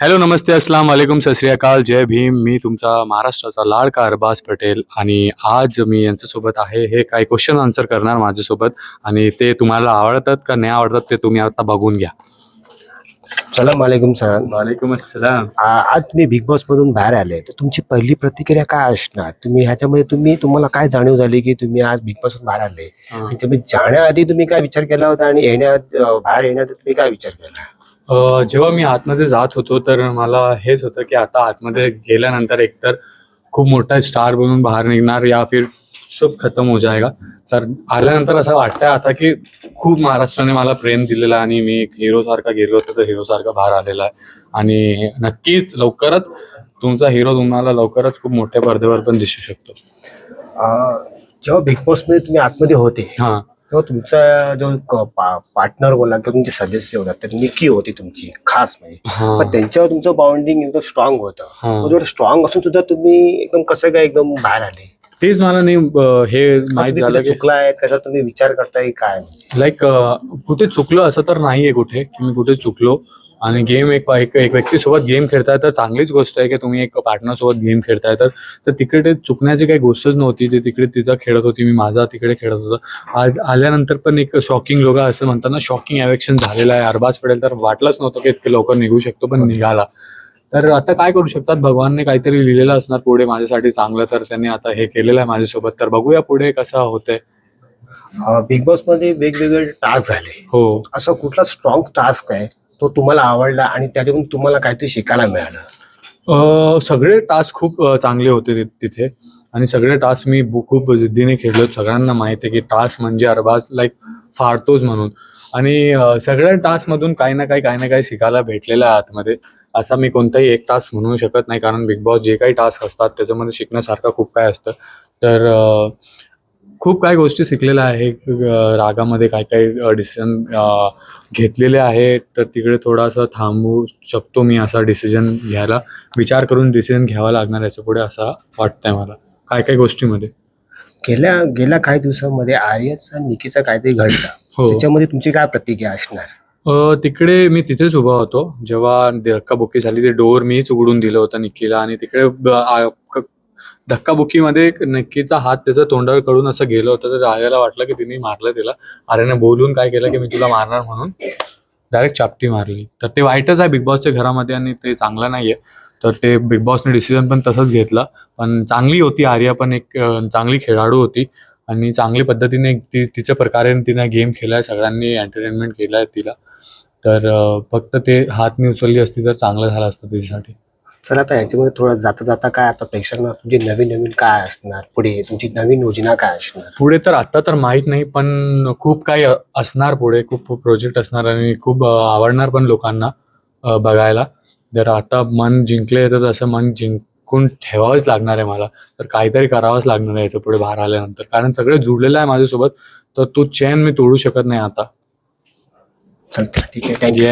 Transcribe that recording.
Hello नमस्ते अस्सलाम वालेकुम सत अकाल जय भीम. मी तुमचा महाराष्ट्राचा लाडका अरबाज पटेल आणि आज मी यांच्यासोबत आहे हे काही क्वेश्चन आन्सर करणार माझ्यासोबत आणि ते तुम्हाला आवडतात का नाही आवडतात ते तुम्ही आता बघून घ्या. सलाम वालेकुम सर. वालेकुम अस्सलाम. आज तुम्ही बिग बॉस मधून बाहेर आले तर तुमची पहिली प्रतिक्रिया काय असणार? तुम्ही ह्याच्यामध्ये तुम्ही तुम्हाला काय जाणीव झाली की तुम्ही आज बिग बॉस बाहेर आले आणि तुम्ही जाण्याआधी तुम्ही काय विचार केला होता आणि येण्या अं, बाहेर येण्याआधी तुम्ही काय विचार केला? जेव्हा मी आतमध्ये जात होतो तर मला हेच होतं की आता आतमध्ये गेल्यानंतर एकतर खूप मोठा स्टार बनून बाहेर निघणार या फिर सब खतम हो जाएगा. तर आल्यानंतर असं वाटतंय आता की खूप महाराष्ट्राने मला प्रेम दिलेलं आणि मी एक हिरो सारखा गेलो होतो तर हिरो सारखा बाहेर आलेला आहे. आणि नक्कीच लवकरच तुमचा हिरो तुम्हाला लवकरच खूप मोठ्या पडद्यावर पण दिसू शकतो. जेव्हा बिग बॉसमध्ये तुम्ही आतमध्ये होते हा. तेव्हा तुमचा जो पार्टनर बोला किंवा तुमचे सदस्य होता तर निकी होती तुमची खास म्हणजे. पण त्यांच्यावर तुमचं बाउंडिंग एकदम स्ट्रॉंग होतं. स्ट्रॉंग असून सुद्धा तुम्ही एकदम कसं काय एकदम बाहेर आले? तेच मला नाही हे माहीत झालं चुकलाय? कसा तुम्ही विचार करताय? काय? लाईक कुठे चुकलो असं तर नाहीये कुठे की मी कुठे चुकलो. आणि गेम एक एक एक व्यक्तीसोबत गेम खेळताय तर चांगलीच गोष्ट आहे की तुम्ही एक पार्टनर सोबत गेम खेळताय तर. तर तिकडे चुकण्याची काही गोष्टच नव्हती. ते तिकडे तिथं खेळत होती. मी माझा तिकडे खेळत होतो. आज आल्यानंतर पण एक शॉकिंग लोक असं म्हणतात ना शॉकिंग ॲवेक्शन झालेलं आहे. अरबाज पडेल तर वाटलंच नव्हतं की इतके लवकर निघू शकतो पण निघाला. तर आता काय करू शकतात? भगवानने काहीतरी लिहिलेलं असणार पुढे माझ्यासाठी चांगलं तर त्यांनी आता हे केलेलं आहे माझ्यासोबत. तर बघूया पुढे कसं होतंय. बिग बॉसमध्ये वेगवेगळे टास्क झाले. हो. असा कुठला स्ट्रॉंग टास्क आहे? तो तुम्हाला आवडला आणि त्याच्यातून तुम्हाला काहीतरी शिकायला मिळालं? सगळे टास्क खूप चांगले होते तिथे. आणि सगळे टास्क मी खूप जिद्दीने खेळलो सगळ्यांना माहिती आहे की टास्क म्हणजे अरबाज लाईक फाडतोच म्हणून. आणि सगळ्या टास्कमधून काही ना काही काही ना काही शिकायला भेटलेलं आहे आतमध्ये. असा मी कोणताही एक टास्क म्हणू शकत नाही. कारण बिग बॉस जे काही टास्क असतात त्याच्यामध्ये शिकण्यासारखं खूप काय असतं. तर खूप काही गोष्टी शिकलेल्या आहे रागामध्ये काय काय डिसिजन घेतलेले आहे तर तिकडे थोडासा थांबू शकतो मी असा डिसिजन घ्यायला. विचार करून डिसिजन घ्यावा लागणार याच्यापुढे असा वाटतंय मला. काय काय गोष्टीमध्ये? गेल्या गेल्या काही दिवसामध्ये आर्यचा आणि निकीचा काहीतरी घडलं. हो. त्याच्यामध्ये तुमची काय प्रतिक्रिया असणार? तिकडे मी तिथेच उभा होतो. जेव्हा धक्काबुक्की झाली ते डोअर मीच उघडून दिलं होतं निक्कीला आणि तिकडे धक्काबुक्कीमध्ये एक निक्कीचा हात त्याचा तोंडावर कडून असं गेलं होतं. तर आर्याला वाटलं की तिने मारलं तिला आर्याने बोलून काय केलं की मी तुला मारणार म्हणून डायरेक्ट चापटी मारली. तर ते वाईटच आहे बिग बॉसच्या घरामध्ये आणि ते चांगलं नाहीये. तर ते बिग बॉसने डिसिजन पण तसंच घेतलं. पण चांगली होती आर्या पण एक चांगली खेळाडू होती. आणि चांगली पद्धतीने ती तिच्या प्रकारे तिने गेम केलाय सगळ्यांनी एंटरटेनमेंट केलाय तिला. तर फक्त ते हात मी उचलली असती तर चांगलं झालं असतं तिच्यासाठी. चला आता याच्यामध्ये थोडं जाता जाता काय आता प्रेक्षकांना तुमची नवीन नवीन काय असणार? पुढे तुमची नवीन योजना काय असणार? पुढे तर आता तर माहीत नाही पण खूप काही अ- असणार पुढे. खूप प्रोजेक्ट असणार आणि खूप अ, आवडणार पण लोकांना अ, बघायला. जर आता मन जिंकले तर तसं मन जिंकून ठेवावंच लागणार आहे मला. तर काहीतरी करावंच लागणार आहे याच्यापुढे बाहेर आल्यानंतर. कारण सगळे जुळलेलं आहे माझ्यासोबत तर तो चेन मी तोडू शकत नाही आता. चल ठीक आहे. थँक्यू